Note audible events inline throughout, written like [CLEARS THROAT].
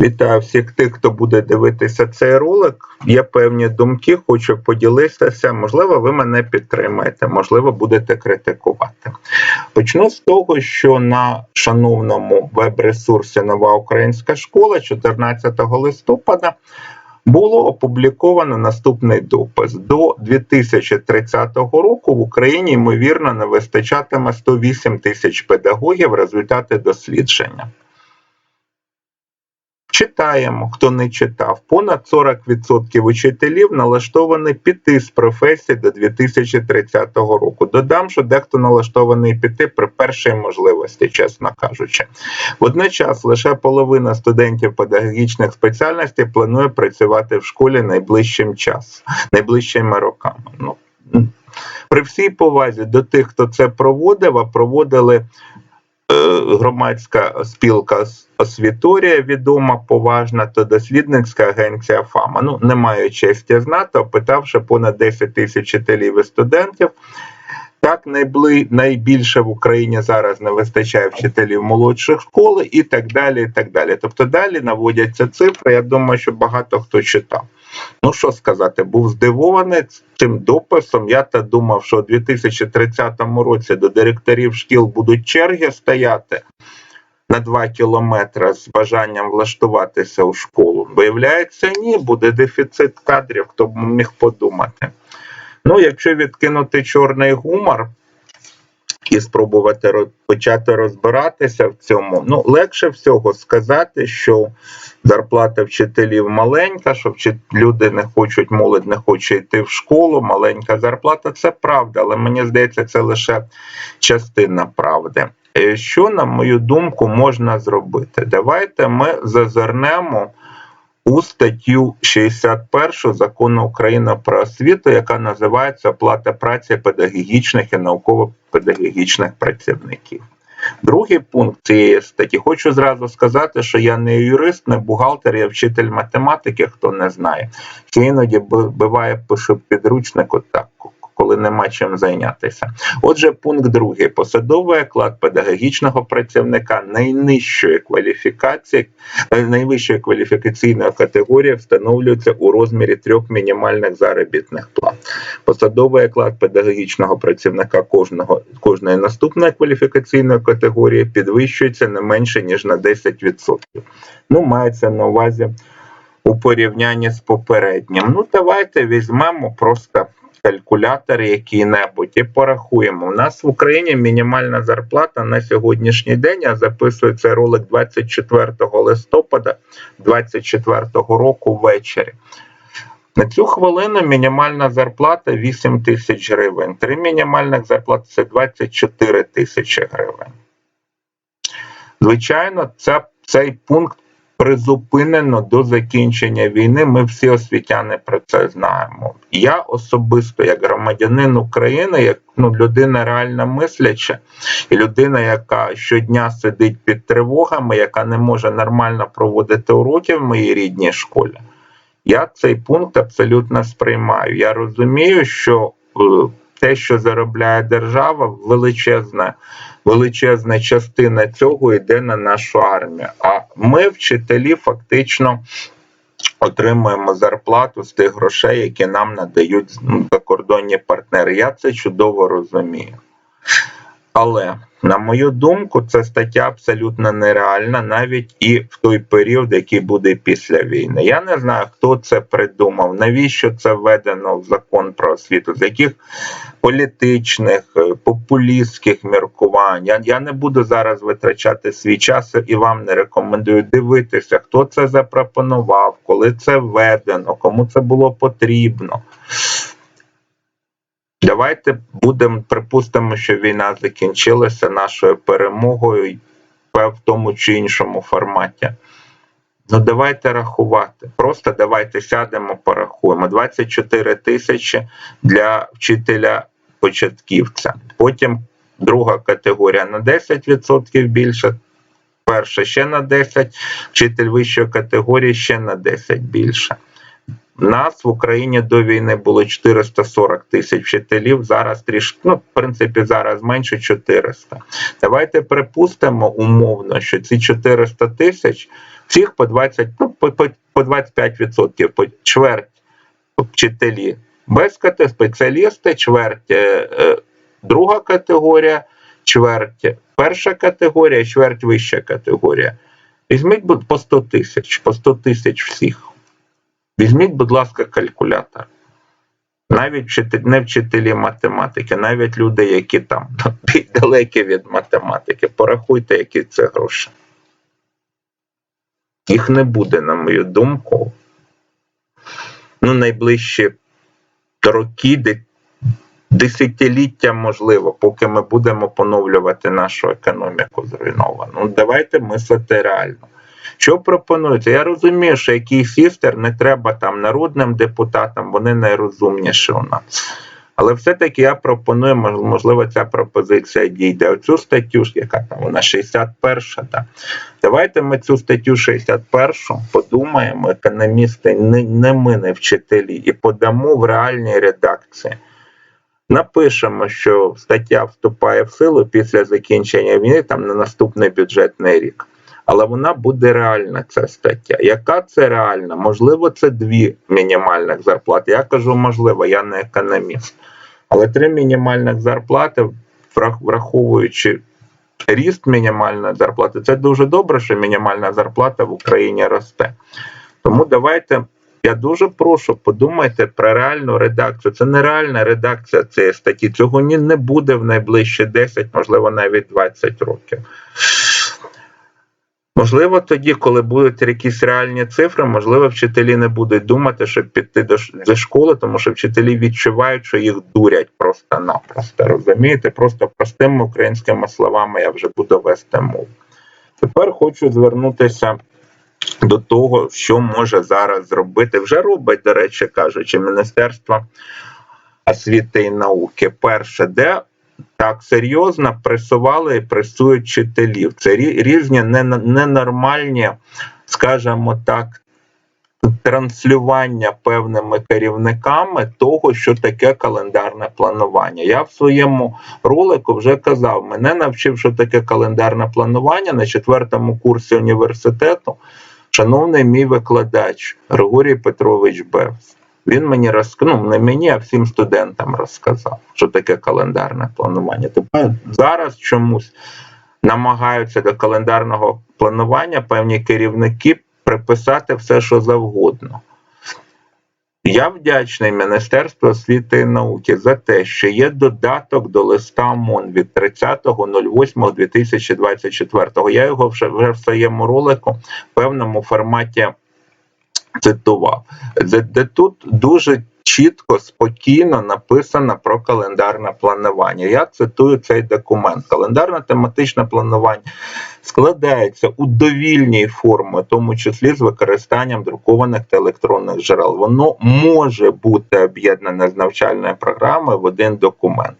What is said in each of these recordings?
Вітаю всіх тих, хто буде дивитися цей ролик. Є певні думки, хочу поділитися. Можливо, ви мене підтримаєте, можливо, будете критикувати. Почну з того, що на шановному веб-ресурсі Нова Українська школа 14 листопада. Було опубліковано наступний допис: до 2030 року в Україні ймовірно не вистачатиме 108 тисяч педагогів. Результати дослідження. Читаємо, хто не читав. Понад 40% учителів налаштовані піти з професії до 2030 року. Додам, що дехто налаштований піти при першій можливості, чесно кажучи. Водночас лише половина студентів педагогічних спеціальностей планує працювати в школі найближчим часом, найближчими роками. Ну, при всій повазі до тих, хто це проводив, а проводили громадська спілка освіторія відома, поважна, та дослідницька агенція ФАМА. Ну, не маю честі знати, опитавши понад 10 тисяч вчителів і студентів. Так, найбли... найбільше в Україні зараз не вистачає вчителів молодших школи і так далі. і так далі. Тобто далі наводяться цифри. Я думаю, що багато хто читав. Ну що сказати, був здивований цим дописом. Я та думав, що у 2030 році до директорів шкіл будуть черги стояти на 2 кілометри з бажанням влаштуватися у школу. Виявляється, ні, буде дефіцит кадрів, хто б міг подумати. Ну, якщо відкинути чорний гумор і спробувати почати розбиратися в цьому, ну легше всього сказати, що зарплата вчителів маленька, що люди не хочуть, молодь не хоче йти в школу, маленька зарплата це правда, але мені здається, це лише частина правди. Е, що, на мою думку, можна зробити? Давайте ми зазирнемо у статтю 61 закону України про освіту, яка називається оплата праці педагогічних і науково-педагогічних працівників. Другий пункт цієї статті хочу зразу сказати, що я не юрист, не бухгалтер, я вчитель математики, хто не знає. Чи іноді буває пишу підручнику так коли нема чим зайнятися. Отже, пункт другий посадовий оклад педагогічного працівника найнижчої кваліфікації, е, найвищої кваліфікаційної категорії встановлюється у розмірі трьох мінімальних заробітних плат. Посадовий оклад педагогічного працівника кожного кожної наступної кваліфікаційної категорії підвищується не менше ніж на 10%. Ну, мається на увазі. У порівнянні з попереднім. Ну, давайте візьмемо просто калькулятор який-небудь і порахуємо. У нас в Україні мінімальна зарплата на сьогоднішній день. Я записую ролик 24 листопада 2024 року ввечері. На цю хвилину мінімальна зарплата 8 тисяч гривень. Три мінімальних зарплати це 24 тисячі гривень. Звичайно, це, цей пункт призупинено до закінчення війни. Ми всі освітяни про це знаємо. Я особисто, як громадянин України, як ну, людина реально мисляча, і людина, яка щодня сидить під тривогами, яка не може нормально проводити уроки в моїй рідній школі. Я цей пункт абсолютно сприймаю. Я розумію, що е, те, що заробляє держава, величезна величезна частина цього йде на нашу армію. А ми, вчителі, фактично отримуємо зарплату з тих грошей, які нам надають закордонні партнери. Я це чудово розумію. Але на мою думку, ця стаття абсолютно нереальна, навіть і в той період, який буде після війни. Я не знаю, хто це придумав, навіщо це введено в закон про освіту, з яких політичних, е, популістських міркувань. Я, я не буду зараз витрачати свій час і вам не рекомендую дивитися, хто це запропонував, коли це введено, кому це було потрібно. Давайте будемо припустимо, що війна закінчилася нашою перемогою в тому чи іншому форматі. Ну, давайте рахувати. Просто давайте сядемо, порахуємо. 24 тисячі для вчителя початківця. Потім друга категорія на 10% більше. Перша ще на 10, вчитель вищої категорії ще на 10 більше. Нас в Україні до війни було 440 тисяч вчителів. Зараз трішки, ну, в принципі, зараз менше 400. Давайте припустимо умовно, що ці 400 тисяч Всіх по 20, ну, по, по, по 25%, по чверть вчителі без КТ, спеціалісти, чверть е, е, друга категорія, чверть перша категорія, чверть вища категорія. Візьміть по 100 тисяч, по 100 тисяч всіх. Візьміть, будь ласка, калькулятор. Навіть не вчителі математики, навіть люди, які [LAUGHS] там далекі від математики, порахуйте, які це гроші. Їх не буде, на мою думку. Ну, найближчі роки, десятиліття, можливо, поки ми будемо поновлювати нашу економіку зруйновану. Ну, давайте мислити реально. Що пропонується? Я розумію, що якийсь істер не треба там народним депутатам, вони найрозумніші у нас. Але все-таки я пропоную, можливо, ця пропозиція дійде. Оцю статтю, яка там вона 61, так. Давайте ми цю статтю 61 подумаємо, економісти, не, не ми, не вчителі, і подамо в реальній редакції. Напишемо, що стаття вступає в силу після закінчення війни там на наступний бюджетний рік. Але вона буде реальна, ця стаття. Яка це реальна? Можливо, це дві мінімальних зарплати. Я кажу, можливо, я не економіст. Але три мінімальних зарплати, враховуючи ріст мінімальної зарплати, це дуже добре, що мінімальна зарплата в Україні росте. Тому давайте. Я дуже прошу, подумайте про реальну редакцію. Це не реальна редакція цієї статті. Цього ні не буде в найближчі 10, можливо, навіть 20 років. Можливо, тоді, коли будуть якісь реальні цифри, можливо, вчителі не будуть думати, щоб піти до зі школи, тому що вчителі відчувають, що їх дурять просто-напросто. Розумієте? Просто простими українськими словами я вже буду вести мову. Тепер хочу звернутися до того, що може зараз зробити. Вже робить, до речі, кажучи, Міністерство освіти і науки. Перше, де так серйозно пресували і пресують вчителів. Це різні ненормальні, скажімо так, транслювання певними керівниками того, що таке календарне планування. Я в своєму ролику вже казав, мене навчив, що таке календарне планування на четвертому курсі університету. Шановний мій викладач Григорій Петрович Бевс. Він мені розказав, ну не мені, а всім студентам розказав, що таке календарне планування. Тепер зараз чомусь намагаються до календарного планування певні керівники приписати все, що завгодно. Я вдячний Міністерству освіти і науки за те, що є додаток до листа МОН від 30.08.2024. Я його вже, вже в своєму ролику в певному форматі цитував, де, тут дуже чітко, спокійно написано про календарне планування. Я цитую цей документ. Календарне тематичне планування складається у довільній формі, в тому числі з використанням друкованих та електронних джерел. Воно може бути об'єднане з навчальною програмою в один документ.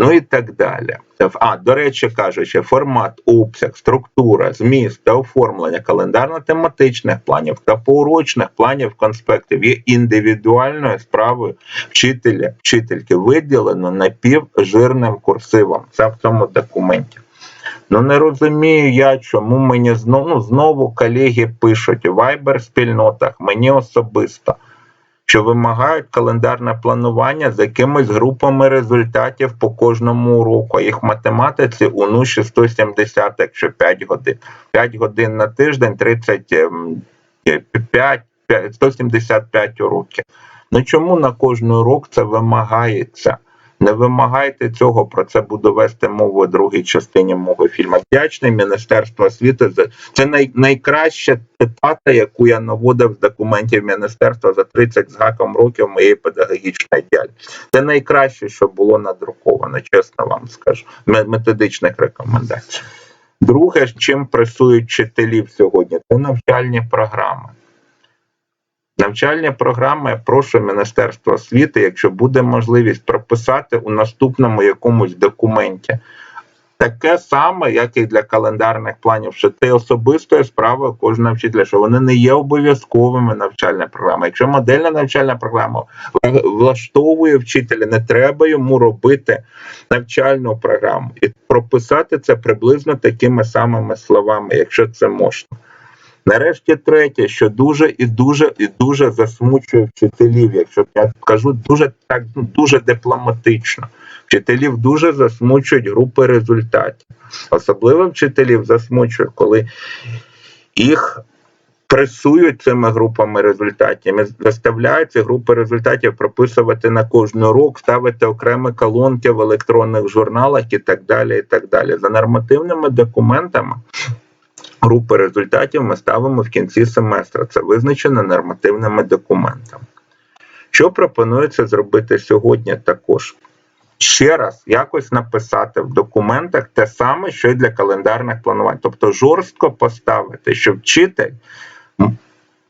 Ну і так далі. А, до речі, кажучи, формат, обсяг, структура, зміст та оформлення календарно-тематичних планів та поурочних планів конспектів є індивідуальною справою вчителя, вчительки, виділено напівжирним курсивом. Це в цьому документі. Ну не розумію я, чому мені знову, ну, знову колеги пишуть у Viber спільнотах, мені особисто, що вимагають календарне планування з якимись групами результатів по кожному уроку. Їх математиці у нуші 170, якщо 5 годин. 5 годин на тиждень, ем, 35, 175 уроків. Ну чому на кожен урок це вимагається? Не вимагайте цього, про це буду вести мову у другій частині мого фільму. Вдячний Міністерство освіти це най, найкраща цитата, яку я наводив з документів міністерства за 30 з гаком років моєї педагогічної діяльності. Це найкраще, що було надруковано, чесно вам скажу, методичних рекомендацій. Друге, чим пресують вчителів сьогодні, це навчальні програми. Навчальні програми прошу Міністерство освіти, якщо буде можливість прописати у наступному якомусь документі. Таке саме, як і для календарних планів, що це особистою справою кожного вчителя, що вони не є обов'язковими навчальними програмами. Якщо модельна навчальна програма влаштовує вчителя, не треба йому робити навчальну програму і прописати це приблизно такими самими словами, якщо це можна. Нарешті третє, що дуже і дуже і дуже засмучує вчителів, якщо я кажу дуже так ну, дуже дипломатично. Вчителів дуже засмучують групи результатів. Особливо вчителів засмучує, коли їх пресують цими групами результатів, заставляють ці групи результатів прописувати на кожен урок, ставити окремі колонки в електронних журналах і так далі. і так далі. За нормативними документами групи результатів ми ставимо в кінці семестра. Це визначено нормативними документами. Що пропонується зробити сьогодні також? Ще раз якось написати в документах те саме, що й для календарних планувань. Тобто жорстко поставити, що вчитель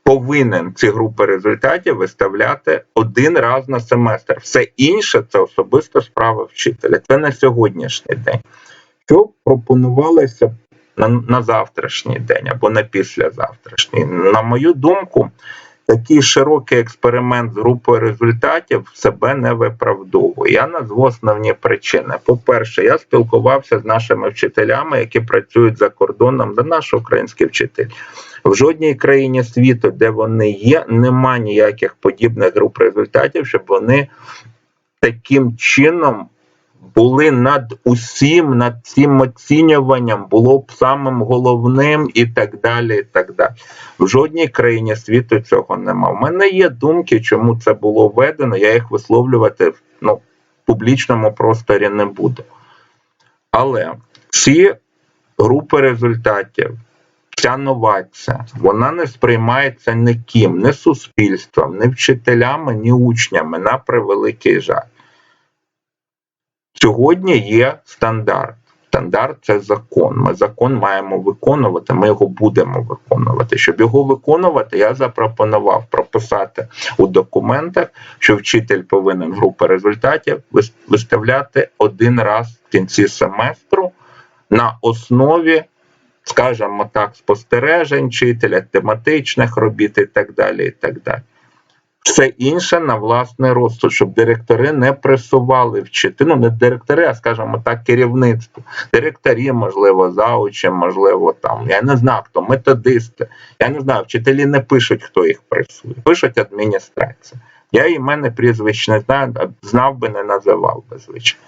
повинен ці групи результатів виставляти один раз на семестр. Все інше це особисто справа вчителя. Це на сьогоднішній день. Що пропонувалося на, на завтрашній день або на післязавтрашній? На мою думку, такий широкий експеримент з групою результатів себе не виправдовує. Я назву основні причини. По-перше, я спілкувався з нашими вчителями, які працюють за кордоном, за наш український вчитель. В жодній країні світу, де вони є, нема ніяких подібних груп результатів, щоб вони таким чином були над усім, над цим оцінюванням, було б самим головним і так далі. і так далі. В жодній країні світу цього нема. У мене є думки, чому це було введено, я їх висловлювати ну, в публічному просторі не буду. Але ці групи результатів. Ця новація, вона не сприймається ніким, ні суспільством, ні вчителями, ні учнями на превеликий жаль. Сьогодні є стандарт. Стандарт це закон. Ми закон маємо виконувати, ми його будемо виконувати. Щоб його виконувати, я запропонував прописати у документах, що вчитель повинен групи результатів виставляти один раз в кінці семестру на основі, скажімо так, спостережень вчителя, тематичних робіт і так далі. і так далі все інше на власний розсуд, щоб директори не пресували вчити. Ну, не директори, а скажімо так, керівництво. Директорі, можливо, заучі, можливо, там. Я не знаю, хто методисти. Я не знаю, вчителі не пишуть, хто їх пресує. Пишуть адміністрація. Я імене прізвищ не знаю, знав би, не називав би, звичайно.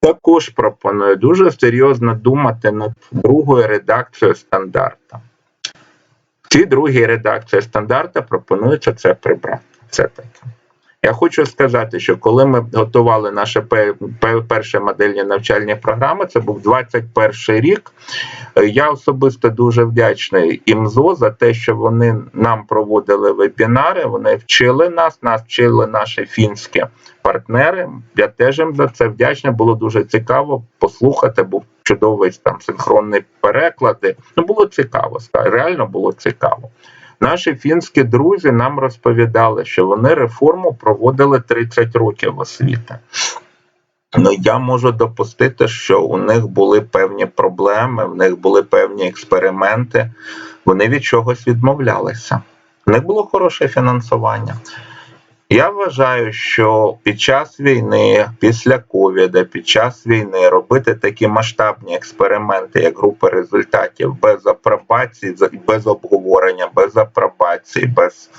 Також пропоную дуже серйозно думати над другою редакцією стандарта цій другій редакції стандарта пропонується це прибрати. Це таки. Я хочу сказати, що коли ми готували наші перші модельні навчальні програми, це був 21 рік. Я особисто дуже вдячний ІМЗО за те, що вони нам проводили вебінари, вони вчили нас, нас вчили наші фінські партнери. Я теж їм за це вдячний. Було дуже цікаво послухати. Був чудовий там синхронний переклади. Ну було цікаво, реально було цікаво. Наші фінські друзі нам розповідали, що вони реформу проводили 30 років освіти. Ну, я можу допустити, що у них були певні проблеми, в них були певні експерименти. Вони від чогось відмовлялися. У них було хороше фінансування. Я вважаю, що під час війни, після ковіда, під час війни робити такі масштабні експерименти, як групи результатів, без апробації, без обговорення, без апробації, без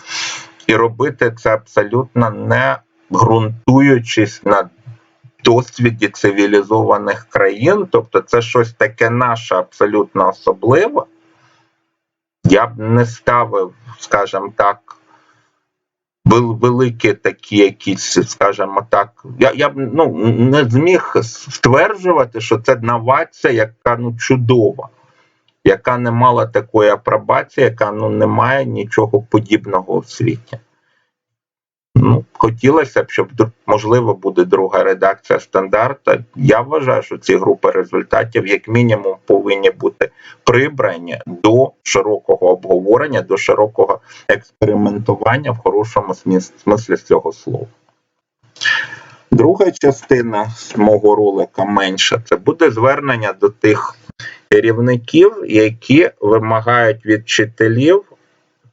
і робити це абсолютно не ґрунтуючись на досвіді цивілізованих країн, тобто це щось таке наше абсолютно особливе. Я б не ставив, скажімо так великі такі якісь, скажімо так, я я б ну, не зміг стверджувати, що це новація, яка ну чудова, яка не мала такої апробації, яка ну не має нічого подібного в світі. Ну, хотілося б, щоб можливо буде друга редакція стандарта. Я вважаю, що ці групи результатів, як мінімум, повинні бути прибрані до широкого обговорення, до широкого експериментування в хорошому смислі цього слова. Друга частина мого ролика менша це буде звернення до тих керівників, які вимагають від вчителів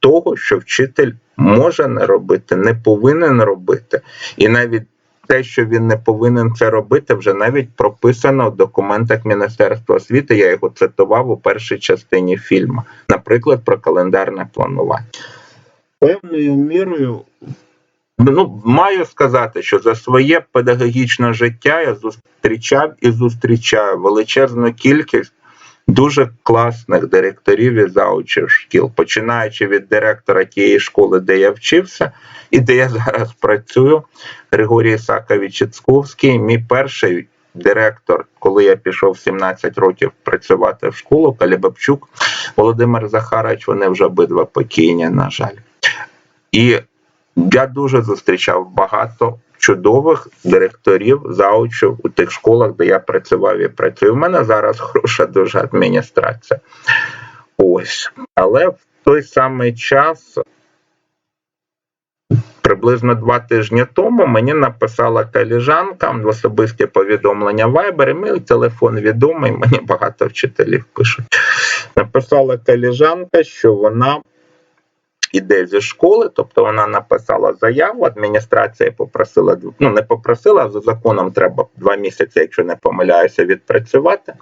того, що вчитель може не робити, не повинен робити, і навіть те, що він не повинен це робити, вже навіть прописано в документах Міністерства освіти. Я його цитував у першій частині фільму, наприклад, про календарне планування. Певною мірою ну, маю сказати, що за своє педагогічне життя я зустрічав і зустрічаю величезну кількість дуже класних директорів і заучів шкіл, починаючи від директора тієї школи, де я вчився, і де я зараз працюю, Григорій Ісакович Іцковський, мій перший директор, коли я пішов 17 років працювати в школу, Калібабчук, Володимир Захарович, вони вже обидва покійні, на жаль. І я дуже зустрічав багато чудових директорів, заучів у тих школах, де я працював і працюю. У мене зараз хороша дуже адміністрація. Ось. Але в той самий час, приблизно два тижні тому, мені написала коліжанка в особисті повідомлення Viber, мій телефон відомий, мені багато вчителів пишуть. Написала коліжанка, що вона іде зі школи, тобто вона написала заяву, адміністрація попросила, ну не попросила, а за законом треба два місяці, якщо не помиляюся, відпрацювати.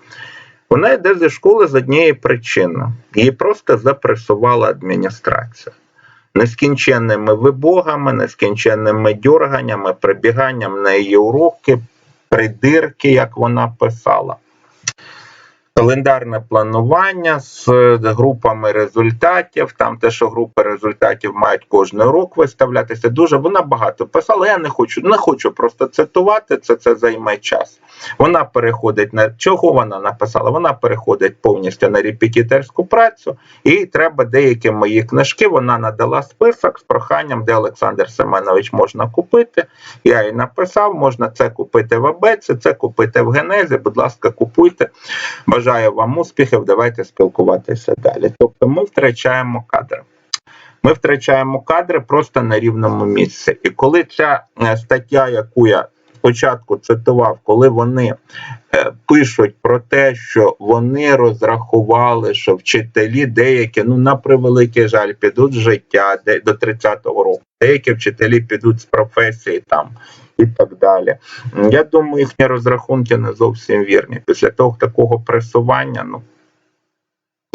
Вона йде зі школи з однієї причини. Її просто запресувала адміністрація. Нескінченними вибогами, нескінченними дюрганнями, прибіганням на її уроки, придирки, як вона писала календарне планування з групами результатів. Там те, що групи результатів мають кожен урок виставлятися. Дуже вона багато писала. Я не хочу, не хочу просто цитувати. Це це займе час. Вона переходить на чого вона написала? Вона переходить повністю на репетиторську працю, і треба деякі мої книжки. Вона надала список з проханням, де Олександр Семенович можна купити. Я їй написав, можна це купити в Абеці, це купити в Генезі. Будь ласка, купуйте. Бажаю вам успіхів, давайте спілкуватися далі. Тобто ми втрачаємо кадри. Ми втрачаємо кадри просто на рівному місці. І коли ця е, стаття, яку я спочатку цитував, коли вони е, пишуть про те, що вони розрахували, що вчителі деякі, ну на превеликий жаль, підуть з життя до 30-го року, деякі вчителі підуть з професії там і так далі. Я думаю, їхні розрахунки не зовсім вірні. Після того такого пресування, ну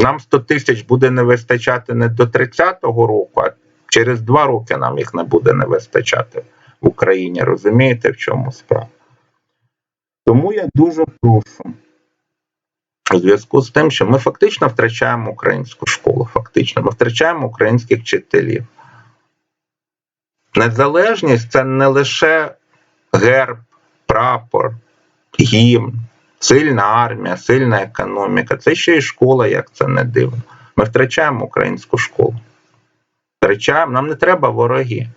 нам 100 тисяч буде не вистачати не до 30-го року, а через два роки нам їх не буде не вистачати в Україні. Розумієте, в чому справа? Тому я дуже прошу. У зв'язку з тим, що ми фактично втрачаємо українську школу, фактично, ми втрачаємо українських вчителів. Незалежність це не лише герб, прапор, гімн, сильна армія, сильна економіка. Це ще й школа, як це не дивно. Ми втрачаємо українську школу. Втрачаємо, Нам не треба вороги.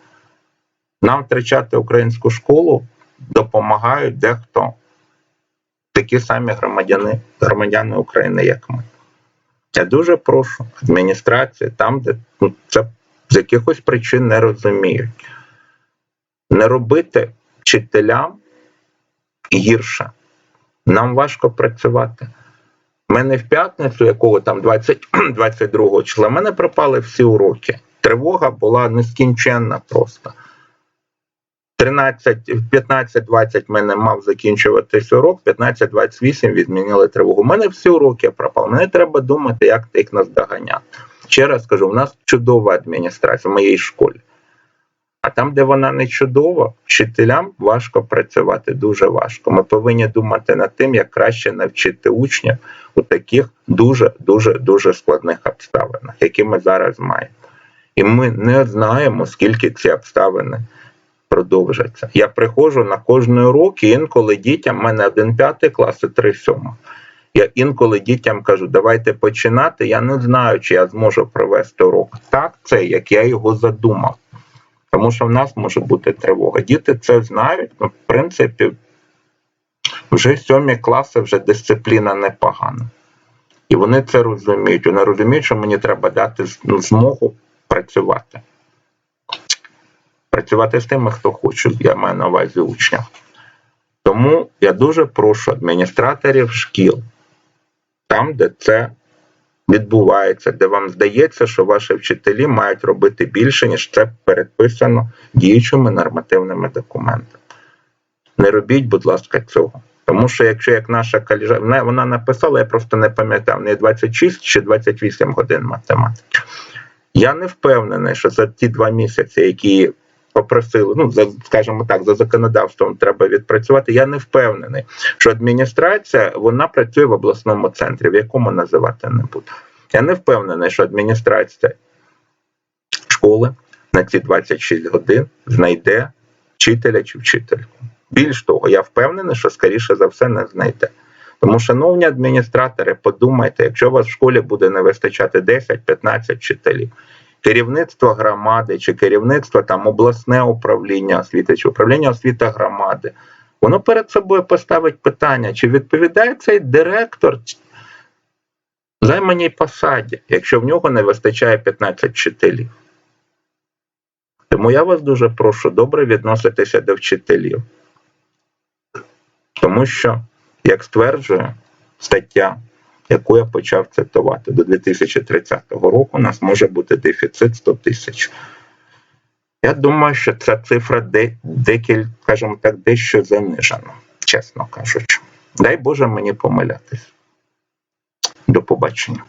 Нам втрачати українську школу допомагають дехто такі самі громадяни, громадяни України, як ми. Я дуже прошу адміністрації, там, де ну, це з якихось причин не розуміють, не робити вчителям гірше. Нам важко працювати. У мене в п'ятницю, якого там 20, 22 [CLEARS THROAT] числа, в мене пропали всі уроки. Тривога була нескінченна просто. 15-20 мене мав закінчуватись урок, 15-28 відмінили тривогу. У мене всі уроки пропали. Мені треба думати, як їх наздоганяти. Ще раз кажу, у нас чудова адміністрація в моїй школі. А там, де вона не чудова, вчителям важко працювати, дуже важко. Ми повинні думати над тим, як краще навчити учнів у таких дуже дуже дуже складних обставинах, які ми зараз маємо. І ми не знаємо, скільки ці обставини продовжаться. Я приходжу на кожний урок, і інколи дітям, в мене один п'ятий клас і три сьомих. Я інколи дітям кажу, давайте починати. Я не знаю, чи я зможу провести урок. Так, це як я його задумав. Тому що в нас може бути тривога. Діти це знають, ну, в принципі, вже сьомі класи вже дисципліна непогана. І вони це розуміють. Вони розуміють, що мені треба дати ну, змогу працювати. Працювати з тими, хто хоче, я маю на увазі учня. Тому я дуже прошу адміністраторів шкіл, там, де це відбувається, де вам здається, що ваші вчителі мають робити більше, ніж це передписано діючими нормативними документами. Не робіть, будь ласка, цього. Тому що якщо як наша колежа, вона, вона написала, я просто не пам'ятав, не 26 чи 28 годин математики. Я не впевнений, що за ті два місяці, які попросили, ну за скажімо так, за законодавством треба відпрацювати. Я не впевнений, що адміністрація вона працює в обласному центрі, в якому називати не буду. Я не впевнений, що адміністрація школи на ці 26 годин знайде вчителя чи вчительку. Більш того, я впевнений, що скоріше за все не знайде. Тому, шановні адміністратори, подумайте, якщо у вас в школі буде не вистачати 10-15 вчителів, керівництво громади чи керівництво там обласне управління освіти чи управління освіти громади, воно перед собою поставить питання, чи відповідає цей директор займаній посаді, якщо в нього не вистачає 15 вчителів. Тому я вас дуже прошу добре відноситися до вчителів. Тому що, як стверджує стаття, яку я почав цитувати, до 2030 року у нас може бути дефіцит 100 тисяч. Я думаю, що ця цифра декілька, скажімо так, дещо занижена, чесно кажучи. Дай Боже мені помилятись. До побачення.